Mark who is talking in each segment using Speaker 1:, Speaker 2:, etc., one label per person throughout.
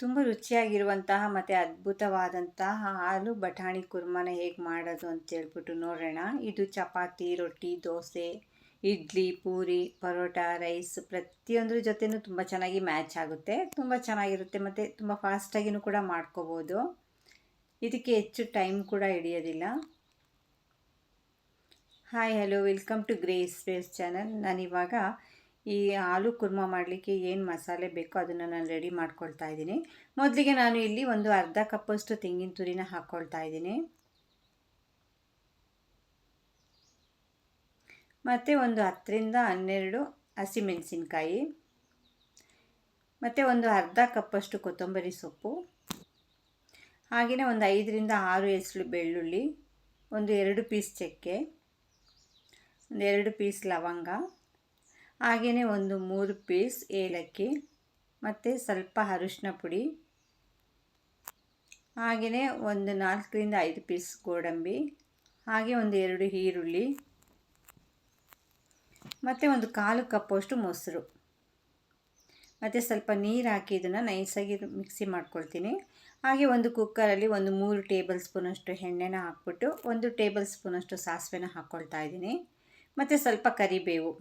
Speaker 1: ತುಂಬ ರುಚಿಯಾಗಿರುವಂತಹ ಮತ್ತು ಅದ್ಭುತವಾದಂತಹ ಹಾಲು, ಬಟಾಣಿ ಕುರ್ಮನ ಹೇಗೆ ಮಾಡೋದು ಅಂತ ಹೇಳ್ಬಿಟ್ಟು ನೋಡೋಣ. ಇದು ಚಪಾತಿ, ರೊಟ್ಟಿ, ದೋಸೆ, ಇಡ್ಲಿ, ಪೂರಿ, ಪರೋಟ, ರೈಸ್ ಪ್ರತಿಯೊಂದ್ರ ಜೊತೆನೂ ತುಂಬ ಚೆನ್ನಾಗಿ ಮ್ಯಾಚ್ ಆಗುತ್ತೆ. ತುಂಬ ಚೆನ್ನಾಗಿರುತ್ತೆ ಮತ್ತು ತುಂಬ ಫಾಸ್ಟಾಗಿನೂ ಕೂಡ ಮಾಡ್ಕೋಬೋದು. ಇದಕ್ಕೆ ಹೆಚ್ಚು ಟೈಮ್ ಕೂಡ ಹಿಡಿಯೋದಿಲ್ಲ. Hi, hello, welcome to Grace Space channel. ನಾನಿವಾಗ ಈ ಆಲೂ ಕುರ್ಮ ಮಾಡಲಿಕ್ಕೆ ಏನು ಮಸಾಲೆ ಬೇಕೋ ಅದನ್ನು ನಾನು ರೆಡಿ ಮಾಡ್ಕೊಳ್ತಾ ಇದ್ದೀನಿ. ಮೊದಲಿಗೆ ನಾನು ಇಲ್ಲಿ ಒಂದು ಅರ್ಧ ಕಪ್ಪಷ್ಟು ತೆಂಗಿನ ತುರಿನ ಹಾಕ್ಕೊಳ್ತಾ ಇದ್ದೀನಿ. ಮತ್ತು ಒಂದು ಹತ್ತರಿಂದ ಹನ್ನೆರಡು ಹಸಿಮೆಣಸಿನ್ಕಾಯಿ. ಮತ್ತು ಒಂದು ಅರ್ಧ ಕಪ್ಪಷ್ಟು ಕೊತ್ತಂಬರಿ ಸೊಪ್ಪು. ಹಾಗೆಯೇ ಒಂದು ಐದರಿಂದ ಆರು ಎಸಳು ಬೆಳ್ಳುಳ್ಳಿ. ಒಂದು ಎರಡು ಪೀಸ್ ಚಕ್ಕೆ. ಒಂದು ಎರಡು ಪೀಸ್ ಲವಂಗ. ಹಾಗೆಯೇ ಒಂದು ಮೂರು ಪೀಸ್ ಏಲಕ್ಕಿ, ಮತ್ತು ಸ್ವಲ್ಪ ಅರಿಶಿನ ಪುಡಿ ಹಾಗೆಯೇ ಒಂದು ನಾಲ್ಕರಿಂದ ಐದು ಪೀಸ್ ಗೋಡಂಬಿ, ಹಾಗೆ ಒಂದು ಎರಡು ಈರುಳ್ಳಿ, ಮತ್ತು ಒಂದು ಕಾಲು ಕಪ್ಪಷ್ಟು ಮೊಸರು. ಮತ್ತು ಸ್ವಲ್ಪ ನೀರು ಹಾಕಿ ಇದನ್ನು ನೈಸಾಗಿ ಮಿಕ್ಸಿ ಮಾಡ್ಕೊಳ್ತೀನಿ. ಹಾಗೆ ಒಂದು ಕುಕ್ಕರಲ್ಲಿ ಒಂದು ಮೂರು ಟೇಬಲ್ ಸ್ಪೂನಷ್ಟು ಎಣ್ಣೆನ ಹಾಕ್ಬಿಟ್ಟು ಒಂದು ಟೇಬಲ್ ಸ್ಪೂನಷ್ಟು ಸಾಸಿವೆನ ಹಾಕ್ಕೊಳ್ತಾ ಇದ್ದೀನಿ. ಮತ್ತು ಸ್ವಲ್ಪ ಕರಿಬೇವು.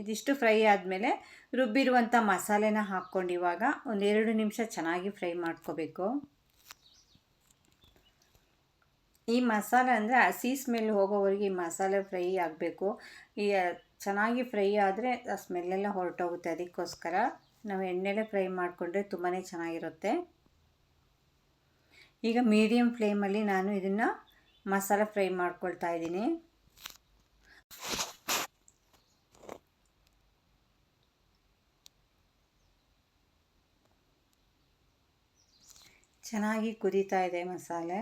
Speaker 1: ಇದಿಷ್ಟು ಫ್ರೈ ಆದಮೇಲೆ ರುಬ್ಬಿರುವಂಥ ಮಸಾಲೆನ ಹಾಕ್ಕೊಂಡು ಇವಾಗ ಒಂದೆರಡು ನಿಮಿಷ ಚೆನ್ನಾಗಿ ಫ್ರೈ ಮಾಡ್ಕೋಬೇಕು. ಈ ಮಸಾಲೆ ಅಂದರೆ ಹಸಿ ಸ್ಮೆಲ್ ಹೋಗೋವರೆಗೆ ಈ ಮಸಾಲೆ ಫ್ರೈ ಆಗಬೇಕು. ಈ ಚೆನ್ನಾಗಿ ಫ್ರೈ ಆದರೆ ಆ ಸ್ಮೆಲ್ಲೆಲ್ಲ ಹೊರಟೋಗುತ್ತೆ. ಅದಕ್ಕೋಸ್ಕರ ನಾವು ಎಣ್ಣೆಲೆ ಫ್ರೈ ಮಾಡಿಕೊಂಡ್ರೆ ತುಂಬಾ ಚೆನ್ನಾಗಿರುತ್ತೆ. ಈಗ ಮೀಡಿಯಮ್ ಫ್ಲೇಮಲ್ಲಿ ನಾನು ಇದನ್ನು ಮಸಾಲೆ ಫ್ರೈ ಮಾಡ್ಕೊಳ್ತಾ ಇದ್ದೀನಿ. ಚೆನ್ನಾಗಿ ಕುದೀತಾ ಇದೆ ಮಸಾಲೆ.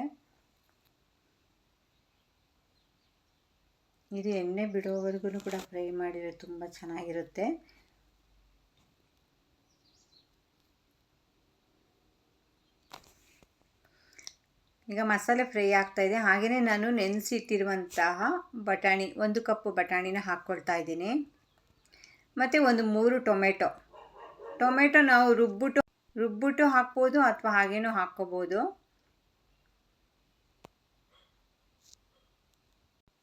Speaker 1: ಇದು ಎಣ್ಣೆ ಬಿಡೋವರೆಗೂ ಕೂಡ ಫ್ರೈ ಮಾಡಿದರೆ ತುಂಬ ಚೆನ್ನಾಗಿರುತ್ತೆ. ಈಗ ಮಸಾಲೆ ಫ್ರೈ ಆಗ್ತಾ ಇದೆ. ಹಾಗೆಯೇ ನಾನು ನೆನೆಸಿಟ್ಟಿರುವಂತಹ ಬಟಾಣಿ, ಒಂದು ಕಪ್ಪು ಬಟಾಣಿನ ಹಾಕ್ಕೊಳ್ತಾ ಇದ್ದೀನಿ. ಮತ್ತು ಒಂದು ಮೂರು ಟೊಮೆಟೊ. ಟೊಮೆಟೊ ನಾವು ರುಬ್ಬಿಟ್ಟು ರುಬ್ಬಿಟ್ಟು ಹಾಕ್ಬೋದು ಅಥವಾ ಹಾಗೇನೂ ಹಾಕ್ಕೋಬೋದು.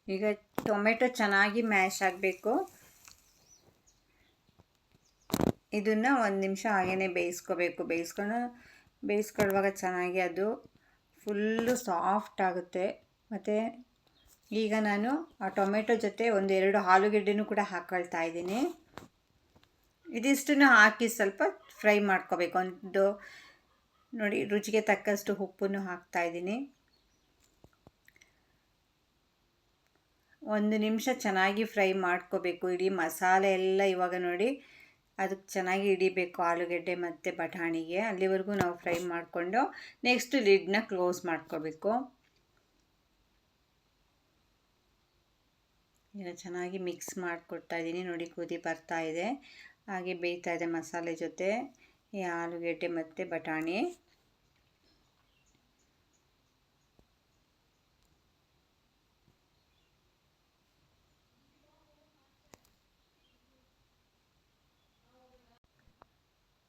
Speaker 1: ಈಗ ಟೊಮೆಟೊ ಚೆನ್ನಾಗಿ ಮ್ಯಾಶ್ ಆಗಬೇಕು. ಇದನ್ನು ಒಂದು ನಿಮಿಷ ಹಾಗೇ ಬೇಯಿಸ್ಕೋಬೇಕು. ಬೇಯಿಸ್ಕೊಂಡು ಬೇಯಿಸ್ಕೊಳ್ಳುವಾಗ ಚೆನ್ನಾಗಿ ಅದು ಫುಲ್ಲು ಸಾಫ್ಟ್ ಆಗುತ್ತೆ. ಮತ್ತು ಈಗ ನಾನು ಆ ಟೊಮೆಟೊ ಜೊತೆ ಒಂದೆರಡು ಆಲೂಗೆಡ್ಡೆನೂ ಕೂಡ ಹಾಕ್ಕೊಳ್ತಾ ಇದ್ದೀನಿ. ಇದಿಷ್ಟನ್ನು ಹಾಕಿ ಸ್ವಲ್ಪ ಫ್ರೈ ಮಾಡ್ಕೋಬೇಕು. ಒಂದು ನೋಡಿ, ರುಚಿಗೆ ತಕ್ಕಷ್ಟು ಉಪ್ಪನ್ನು ಹಾಕ್ತಾ ಇದ್ದೀನಿ. ಒಂದು ನಿಮಿಷ ಚೆನ್ನಾಗಿ ಫ್ರೈ ಮಾಡ್ಕೋಬೇಕು. ಇಡೀ ಮಸಾಲೆ ಎಲ್ಲ ಇವಾಗ ನೋಡಿ, ಅದಕ್ಕೆ ಚೆನ್ನಾಗಿ ಹಿಡಿಬೇಕು ಆಲೂಗೆಡ್ಡೆ ಮತ್ತು ಬಟಾಣಿಗೆ. ಅಲ್ಲಿವರೆಗೂ ನಾವು ಫ್ರೈ ಮಾಡಿಕೊಂಡು ನೆಕ್ಸ್ಟ್ ಲಿಡ್ನ ಕ್ಲೋಸ್ ಮಾಡ್ಕೋಬೇಕು. ಈಗ ಚೆನ್ನಾಗಿ ಮಿಕ್ಸ್ ಮಾಡಿಕೊಡ್ತಾ ಇದ್ದೀನಿ. ನೋಡಿ, ಕುದಿ ಬರ್ತಾ ಇದೆ. ಹಾಗೆ ಬೇಯ್ತಾ ಇದೆ ಮಸಾಲೆ ಜೊತೆ. ಈ ಆಲೂಗೆಡ್ಡೆ ಮತ್ತು ಬಟಾಣಿ.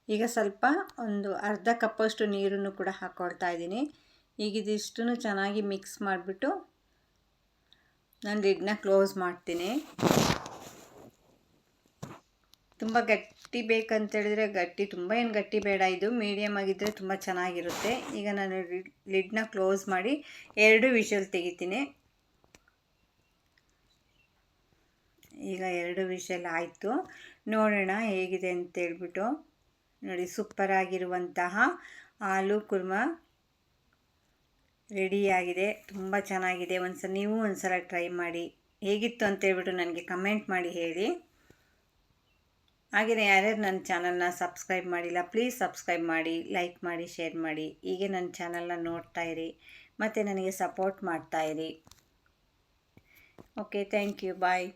Speaker 1: ಈಗ ಸ್ವಲ್ಪ ಒಂದು ಅರ್ಧ ಕಪ್ಪಷ್ಟು ನೀರನ್ನು ಕೂಡ ಹಾಕ್ಕೊಳ್ತಾ ಇದ್ದೀನಿ. ಈಗ ಇದಿಷ್ಟನ್ನು ಚೆನ್ನಾಗಿ ಮಿಕ್ಸ್ ಮಾಡಿಬಿಟ್ಟು ನಾನು ಲಿಡ್ನ ಕ್ಲೋಸ್ ಮಾಡ್ತೀನಿ. ತುಂಬ ಗಟ್ಟಿ ಬೇಕಂತೇಳಿದ್ರೆ ಗಟ್ಟಿ, ತುಂಬ ಏನು ಗಟ್ಟಿ ಬೇಡ. ಇದು ಮೀಡಿಯಮ್ ಆಗಿದ್ದರೆ ತುಂಬ ಚೆನ್ನಾಗಿರುತ್ತೆ. ಈಗ ನಾನು ಲಿಡ್ನ ಕ್ಲೋಸ್ ಮಾಡಿ ಎರಡು ವಿಷಲ್ ತೆಗಿತೀನಿ. ಈಗ ಎರಡು ವಿಷಲ್ ಆಯಿತು. ನೋಡೋಣ ಹೇಗಿದೆ ಅಂತೇಳ್ಬಿಟ್ಟು ನೋಡಿ ಸೂಪ್ಪರಾಗಿರುವಂತಹ ಆಲೂ ಕುರ್ಮ ರೆಡಿಯಾಗಿದೆ ತುಂಬ ಚೆನ್ನಾಗಿದೆ. ಒಂದು ಸಲ ನೀವು ಒಂದು ಸಲ ಟ್ರೈ ಮಾಡಿ. ಹೇಗಿತ್ತು ಅಂತೇಳ್ಬಿಟ್ಟು ನನಗೆ ಕಮೆಂಟ್ ಮಾಡಿ ಹೇಳಿ. ಹಾಗೆಯೇ ಯಾರ್ಯಾರು ನನ್ನ ಚಾನಲ್ನ ಸಬ್ಸ್ಕ್ರೈಬ್ ಮಾಡಿಲ್ಲ, ಪ್ಲೀಸ್ ಸಬ್ಸ್ಕ್ರೈಬ್ ಮಾಡಿ, ಲೈಕ್ ಮಾಡಿ, ಶೇರ್ ಮಾಡಿ. ಹೀಗೆ ನನ್ನ ಚಾನಲ್ನ ನೋಡ್ತಾ ಇರಿ, ಮತ್ತು ನನಗೆ ಸಪೋರ್ಟ್ ಮಾಡ್ತಾಯಿರಿ ಓಕೆ, ಥ್ಯಾಂಕ್ ಯು, ಬಾಯ್.